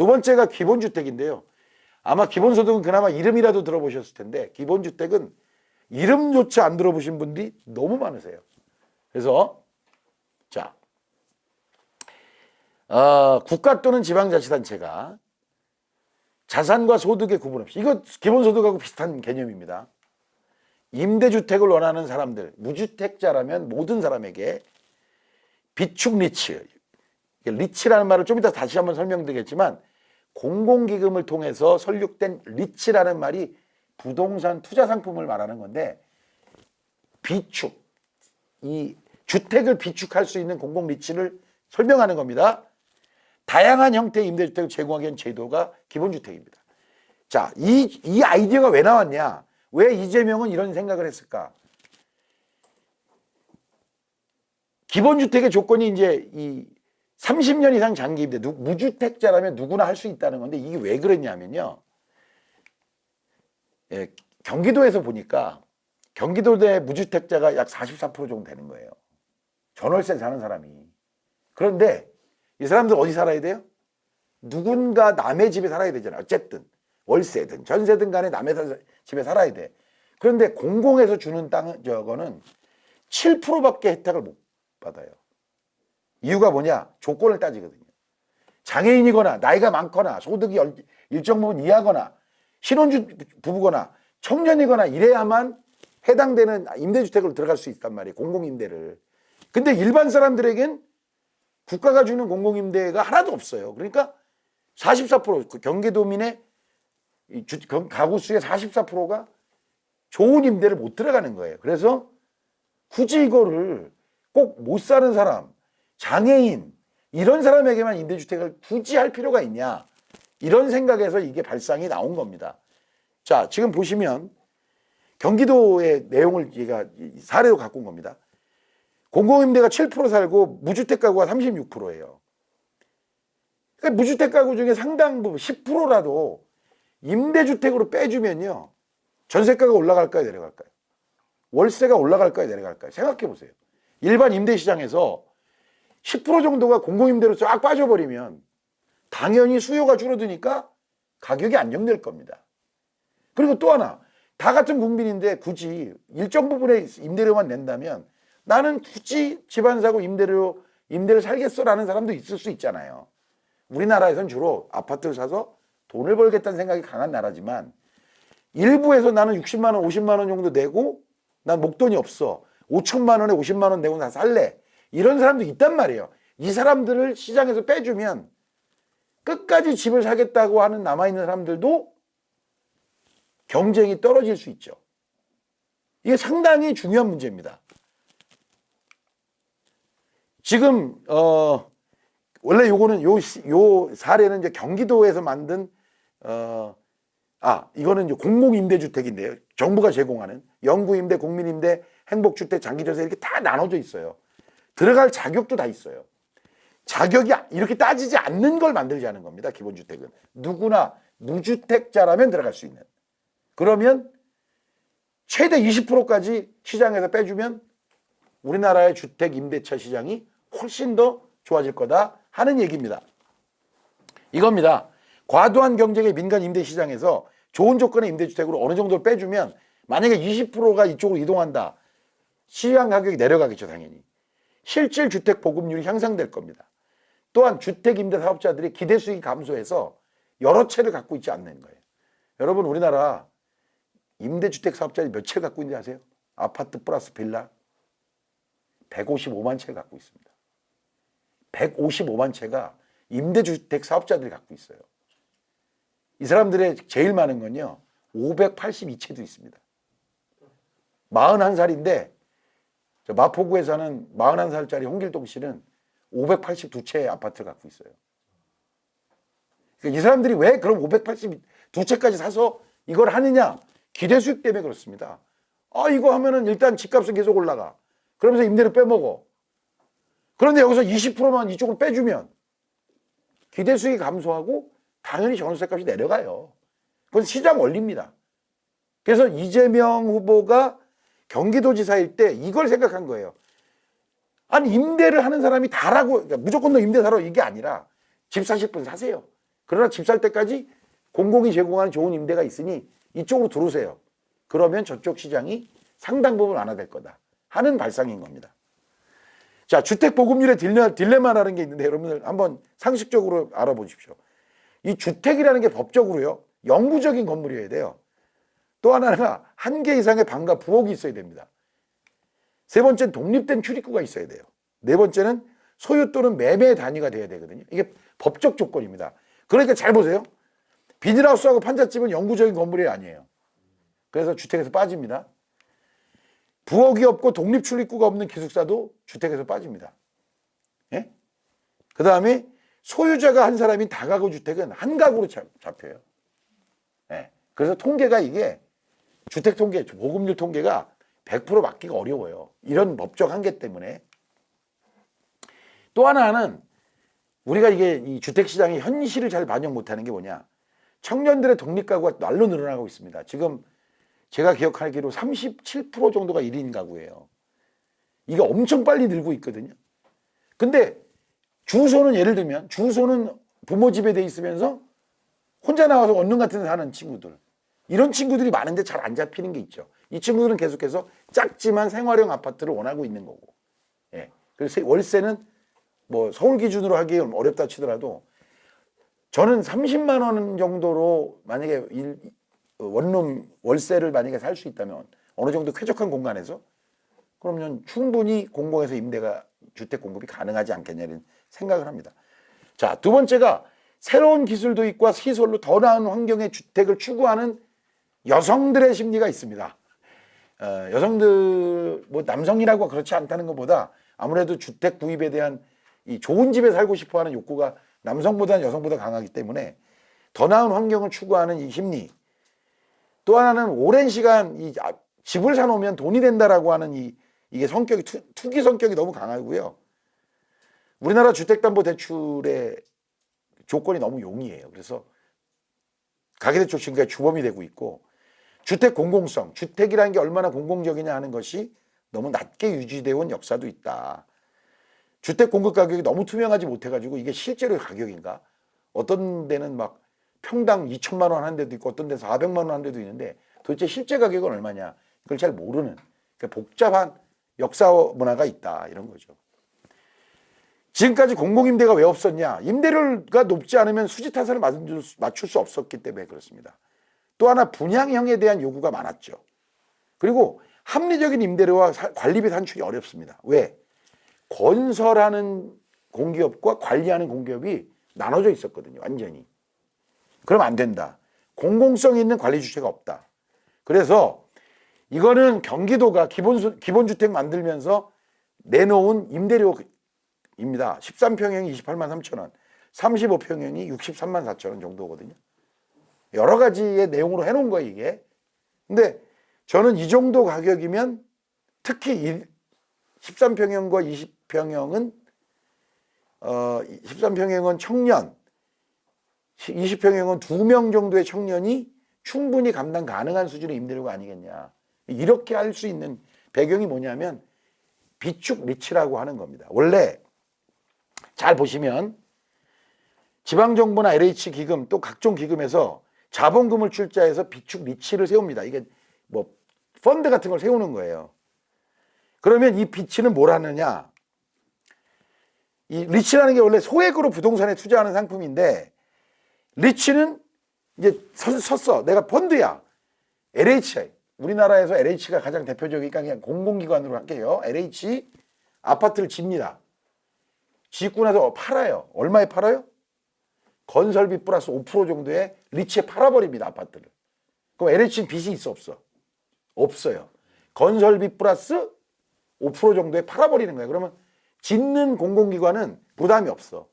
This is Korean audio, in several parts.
두 번째가 기본주택인데요. 아마 기본소득은 그나마 이름이라도 들어보셨을 텐데 기본주택은 이름조차 안 들어보신 분들이 너무 많으세요. 그래서 자 어, 국가 또는 지방자치단체가 자산과 소득의 구분 없이 이거 기본소득하고 비슷한 개념입니다. 임대주택을 원하는 사람들, 무주택자라면 모든 사람에게 비축 리츠, 리츠라는 말을 좀 이따 다시 한번 설명드리겠지만 공공기금을 통해서 설립된 리츠라는 말이 부동산 투자 상품을 말하는 건데 비축, 이 주택을 비축할 수 있는 공공 리츠를 설명하는 겁니다. 다양한 형태의 임대주택을 제공하기 위한 제도가 기본주택입니다. 자, 이, 이 아이디어가 왜 나왔냐? 왜 이재명은 이런 생각을 했을까? 기본주택의 조건이 이제 이 30년 이상 장기 임대, 누- 무주택자라면 누구나 할 수 있다는 건데 이게 왜 그랬냐면요. 예, 경기도에서 보니까 경기도 내 무주택자가 약 44% 정도 되는 거예요. 전월세 사는 사람이. 그런데 이 사람들 어디 살아야 돼요? 누군가 남의 집에 살아야 되잖아요. 어쨌든 월세든 전세든 간에 남의 사- 집에 살아야 돼. 그런데 공공에서 주는 땅 저거는 7%밖에 혜택을 못 받아요. 이유가 뭐냐? 조건을 따지거든요. 장애인이거나 나이가 많거나 소득이 열- 일정 부분 이하거나 신혼주 부부거나 청년이거나 이래야만 해당되는 임대주택으로 들어갈 수 있단 말이에요. 공공임대를. 근데 일반 사람들에겐 국가가 주는 공공임대가 하나도 없어요. 그러니까 44%, 그 경기도민의 가구 수의 44%가 좋은 임대를 못 들어가는 거예요. 그래서 굳이 이거를 꼭 못 사는 사람, 장애인 이런 사람에게만 임대주택을 굳이 할 필요가 있냐 이런 생각에서 이게 발상이 나온 겁니다. 자 지금 보시면 경기도의 내용을 이 사례로 갖고 온 겁니다. 공공임대가 7% 살고 무주택 가구가 36%예요. 그러니까 무주택 가구 중에 상당 부분 10%라도 임대주택으로 빼주면요 전세가가 올라갈까요 내려갈까요? 월세가 올라갈까요 내려갈까요? 생각해 보세요. 일반 임대 시장에서 10% 정도가 공공임대로 쫙 빠져버리면 당연히 수요가 줄어드니까 가격이 안정될 겁니다. 그리고 또 하나 다 같은 국민인데 굳이 일정 부분의 임대료만 낸다면 나는 굳이 집안 사고 임대료 임대를 살겠어라는 사람도 있을 수 있잖아요. 우리나라에선 주로 아파트를 사서 돈을 벌겠다는 생각이 강한 나라지만 일부에서 나는 60만 원, 50만 원 정도 내고 난 목돈이 없어. 5천만 원에 50만 원 내고 나 살래. 이런 사람도 있단 말이에요. 이 사람들을 시장에서 빼주면 끝까지 집을 사겠다고 하는 남아있는 사람들도 경쟁이 떨어질 수 있죠. 이게 상당히 중요한 문제입니다. 지금 어 원래 요거는 요, 시- 요 사례는 이제 경기도에서 만든 어 아, 이거는 이제 공공임대주택인데요. 정부가 제공하는 영구임대, 국민임대, 행복주택, 장기전세 이렇게 다 나눠져 있어요. 들어갈 자격도 다 있어요. 자격이 이렇게 따지지 않는 걸 만들자는 겁니다. 기본주택은. 누구나 무주택자라면 들어갈 수 있는. 그러면 최대 20%까지 시장에서 빼주면 우리나라의 주택 임대차 시장이 훨씬 더 좋아질 거다 하는 얘기입니다. 이겁니다. 과도한 경쟁의 민간 임대 시장에서 좋은 조건의 임대주택으로 어느 정도를 빼주면 만약에 20%가 이쪽으로 이동한다. 시장 가격이 내려가겠죠, 당연히. 실질 주택 보급률이 향상될 겁니다. 또한 주택 임대 사업자들이 기대 수익이 감소해서 여러 채를 갖고 있지 않는 거예요. 여러분 우리나라 임대주택 사업자들이 몇 채 갖고 있는지 아세요? 아파트 플러스 빌라 155만 채를 갖고 있습니다. 155만 채가 임대주택 사업자들이 갖고 있어요. 이 사람들의 제일 많은 건요. 582채도 있습니다. 41살인데 저 마포구에 사는 41살짜리 홍길동 씨는 582채의 아파트를 갖고 있어요. 그러니까 이 사람들이 왜 그럼 582채까지 사서 이걸 하느냐? 기대 수익 때문에 그렇습니다. 아, 이거 하면은 일단 집값은 계속 올라가. 그러면서 임대료 빼먹어. 그런데 여기서 20%만 이쪽으로 빼주면 기대 수익이 감소하고 당연히 전세 값이 내려가요. 그건 시장 원리입니다. 그래서 이재명 후보가 경기도지사일 때 이걸 생각한 거예요. 아니 임대를 하는 사람이 다라고 그러니까 무조건 너 임대 사러 이게 아니라 집 사실 분 사세요. 그러나 집 살 때까지 공공이 제공하는 좋은 임대가 있으니 이쪽으로 들어오세요. 그러면 저쪽 시장이 상당 부분 완화될 거다 하는 발상인 겁니다. 자, 주택 보급률의 딜레, 딜레마라는 게 있는데 여러분들 한번 상식적으로 알아보십시오. 이 주택이라는 게 법적으로요. 영구적인 건물이어야 돼요. 또 하나가 한 개 이상의 방과 부엌이 있어야 됩니다. 세 번째는 독립된 출입구가 있어야 돼요. 네 번째는 소유 또는 매매 단위가 돼야 되거든요. 이게 법적 조건입니다. 그러니까 잘 보세요. 비닐하우스하고 판잣집은 영구적인 건물이 아니에요. 그래서 주택에서 빠집니다. 부엌이 없고 독립 출입구가 없는 기숙사도 주택에서 빠집니다. 예? 그 다음에 소유자가 한 사람인 다가구 주택은 한 가구로 잡- 잡혀요. 예. 그래서 통계가 이게 주택 통계, 보급률 통계가 100% 맞기가 어려워요. 이런 법적 한계 때문에. 또 하나는 우리가 이게 이 주택 시장의 현실을 잘 반영 못 하는 게 뭐냐? 청년들의 독립 가구가 날로 늘어나고 있습니다. 지금 제가 기억하기로 37% 정도가 1인 가구예요. 이게 엄청 빨리 늘고 있거든요. 근데 주소는 예를 들면 주소는 부모 집에 돼 있으면서 혼자 나와서 원룸 같은 데 사는 친구들 이런 친구들이 많은데 잘 안 잡히는 게 있죠. 이 친구들은 계속해서 작지만 생활형 아파트를 원하고 있는 거고. 예. 그래서 월세는 뭐 서울 기준으로 하기 어렵다 치더라도 저는 30만 원 정도로 만약에 일, 어, 원룸 월세를 만약에 살 수 있다면 어느 정도 쾌적한 공간에서 그러면 충분히 공공에서 임대가 주택 공급이 가능하지 않겠냐는 생각을 합니다. 자, 두 번째가 새로운 기술 도입과 시설로 더 나은 환경의 주택을 추구하는 여성들의 심리가 있습니다. 어, 여성들 뭐 남성이라고 그렇지 않다는 것보다 아무래도 주택 구입에 대한 이 좋은 집에 살고 싶어하는 욕구가 남성보다는 여성보다 강하기 때문에 더 나은 환경을 추구하는 이 심리. 또 하나는 오랜 시간 이 아, 집을 사놓으면 돈이 된다라고 하는 이 이게 성격이 투, 투기 성격이 너무 강하고요. 우리나라 주택담보대출의 조건이 너무 용이해요. 그래서 가계대출 지금까지 주범이 되고 있고 주택 공공성, 주택이라는 게 얼마나 공공적이냐 하는 것이 너무 낮게 유지되어 온 역사도 있다. 주택 공급 가격이 너무 투명하지 못해가지고 이게 실제로 가격인가? 어떤 데는 막 평당 2천만 원 한 데도 있고 어떤 데서 400만 원 한 데도 있는데 도대체 실제 가격은 얼마냐? 이걸 잘 모르는 그러니까 복잡한 역사 문화가 있다 이런 거죠. 지금까지 공공임대가 왜 없었냐? 임대료가 높지 않으면 수지 타산을 맞출 수 없었기 때문에 그렇습니다. 또 하나 분양형에 대한 요구가 많았죠. 그리고 합리적인 임대료와 사- 관리비 산출이 어렵습니다. 왜? 건설하는 공기업과 관리하는 공기업이 나눠져 있었거든요. 완전히. 그럼 안 된다. 공공성 있는 관리 주체가 없다. 그래서 이거는 경기도가 기본 기본주택 만들면서 내놓은 임대료입니다. 13평형이 28만 3천 원, 35평형이 63만 4천 원 정도거든요. 여러 가지의 내용으로 해놓은 거예요 이게. 근데 저는 이 정도 가격이면 특히 이 13평형과 20평형은 어 13평형은 청년, 20평형은 두 명 정도의 청년이 충분히 감당 가능한 수준의 임대료가 아니겠냐. 이렇게 할 수 있는 배경이 뭐냐면 비축 리치라고 하는 겁니다. 원래 잘 보시면 지방정부나 LH 기금 또 각종 기금에서 자본금을 출자해서 비축 리치를 세웁니다. 이게 뭐 펀드 같은 걸 세우는 거예요. 그러면 이 비치는 뭘 하느냐? 이 리치라는 게 원래 소액으로 부동산에 투자하는 상품인데 리치는 이제 서- 섰어. 내가 펀드야. LH. 우리나라에서 LH가 가장 대표적이니까 그냥 공공기관으로 할게요. LH 아파트를 집니다. 짓고 나서 팔아요. 얼마에 팔아요? 건설비 플러스 5% 정도의 리치에 팔아버립니다. 아파트를. 그럼 LH는 빚이 있어 없어? 없어요. 건설비 플러스 5% 정도에 팔아버리는 거예요. 그러면 짓는 공공기관은 부담이 없어.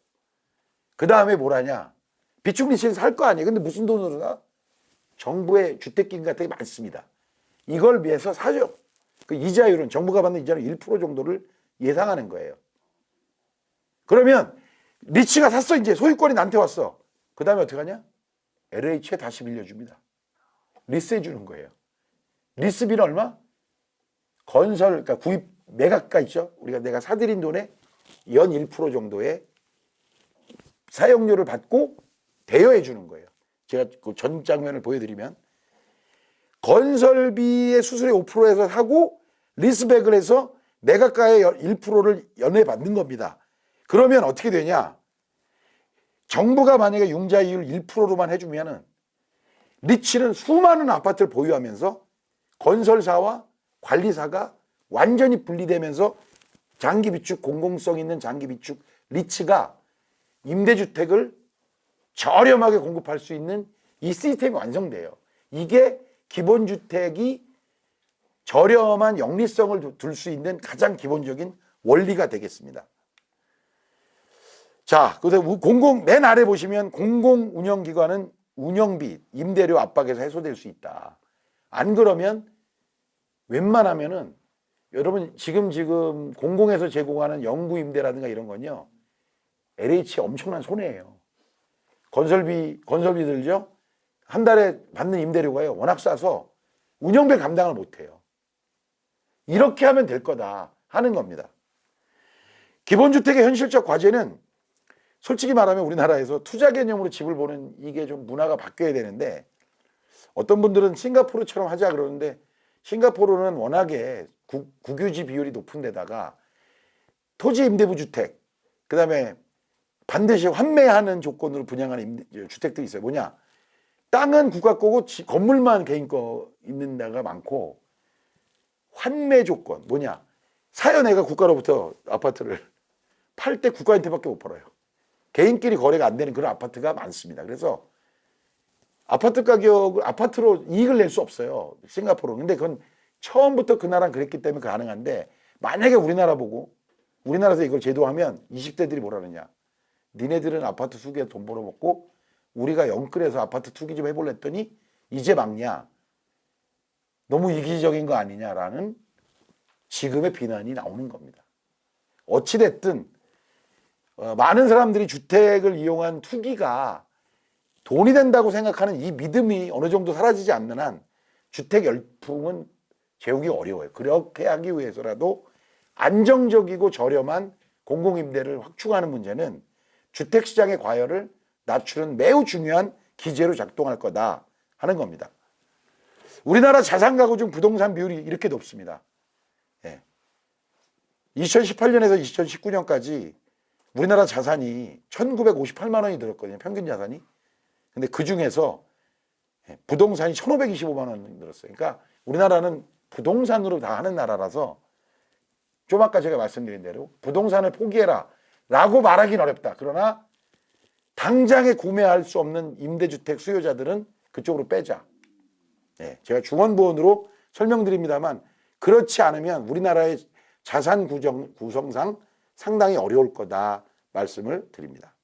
그 다음에 뭘 하냐? 비축 리치를 살 거 아니에요. 근데 무슨 돈으로 사? 정부의 주택기금 같은 게 많습니다. 이걸 위해서 사죠. 그 이자율은 정부가 받는 이자는 1% 정도를 예상하는 거예요. 그러면 리치가 샀어 이제 소유권이 나한테 왔어. 그 다음에 어떻게 하냐? LH에 다시 빌려줍니다. 리스해 주는 거예요. 리스비는 얼마? 건설, 그러니까 구입 매각가 있죠? 우리가 내가 사들인 돈의 연 1% 정도의 사용료를 받고 대여해 주는 거예요. 제가 그 전 장면을 보여드리면 건설비의 수수료 5%에서 하고 리스백을 해서 매각가의 1%를 연회 받는 겁니다. 그러면 어떻게 되냐? 정부가 만약에 융자 이율 1%로만 해주면은 리치는 수많은 아파트를 보유하면서 건설사와 관리사가 완전히 분리되면서 장기 비축 공공성 있는 장기 비축 리츠가 임대주택을 저렴하게 공급할 수 있는 이 시스템이 완성돼요. 이게 기본주택이 저렴한 영리성을 둘 수 있는 가장 기본적인 원리가 되겠습니다. 자, 그래서 우- 공공 맨 아래 보시면 공공 운영 기관은 운영비, 임대료 압박에서 해소될 수 있다. 안 그러면 웬만하면은 여러분 지금 지금 공공에서 제공하는 영구 임대라든가 이런 건요. LH 엄청난 손해예요. 건설비 건설비 들죠. 한 달에 받는 임대료가요. 워낙 싸서 운영비 감당을 못 해요. 이렇게 하면 될 거다 하는 겁니다. 기본주택의 현실적 과제는 솔직히 말하면 우리나라에서 투자 개념으로 집을 보는 이게 좀 문화가 바뀌어야 되는데 어떤 분들은 싱가포르처럼 하자 그러는데 싱가포르는 워낙에 국, 국유지 비율이 높은 데다가 토지 임대부 주택 그다음에 반드시 환매하는 조건으로 분양하는 주택들이 있어요. 뭐냐? 땅은 국가 거고 지- 건물만 개인 거 있는 데가 많고 환매 조건 뭐냐? 사연애가 국가로부터 아파트를 팔 때 국가한테밖에 못 팔아요. 개인끼리 거래가 안 되는 그런 아파트가 많습니다. 그래서 아파트 가격을 아파트로 이익을 낼 수 없어요. 싱가포르는. 근데 그건 처음부터 그 나라는 그랬기 때문에 가능한데 만약에 우리나라 보고 우리나라에서 이걸 제도하면 20대들이 뭐라 그러냐. 니네들은 아파트 투기에 돈 벌어먹고 우리가 영끌에서 아파트 투기 좀 해볼래 했더니 이제 막냐. 너무 이기적인 거 아니냐라는 지금의 비난이 나오는 겁니다. 어찌됐든 어, 많은 사람들이 주택을 이용한 투기가 돈이 된다고 생각하는 이 믿음이 어느 정도 사라지지 않는 한 주택 열풍은 재우기 어려워요. 그렇게 하기 위해서라도 안정적이고 저렴한 공공임대를 확충하는 문제는 주택시장의 과열을 낮추는 매우 중요한 기제로 작동할 거다 하는 겁니다. 우리나라 자산 가구 중 부동산 비율이 이렇게 높습니다. 예. 2018년에서 2019년까지 우리나라 자산이 1958만 원이 늘었거든요. 평균 자산이. 근데 그 중에서 예, 부동산이 1525만 원이 늘었어요. 그러니까 우리나라는 부동산으로 다 하는 나라라서 좀 아까 제가 말씀드린 대로 부동산을 포기해라 라고 말하기는 어렵다. 그러나 당장에 구매할 수 없는 임대주택 수요자들은 그쪽으로 빼자. 예, 제가 중원부원으로 설명드립니다만 그렇지 않으면 우리나라의 자산 구정, 구성상 상당히 어려울 거다 말씀을 드립니다.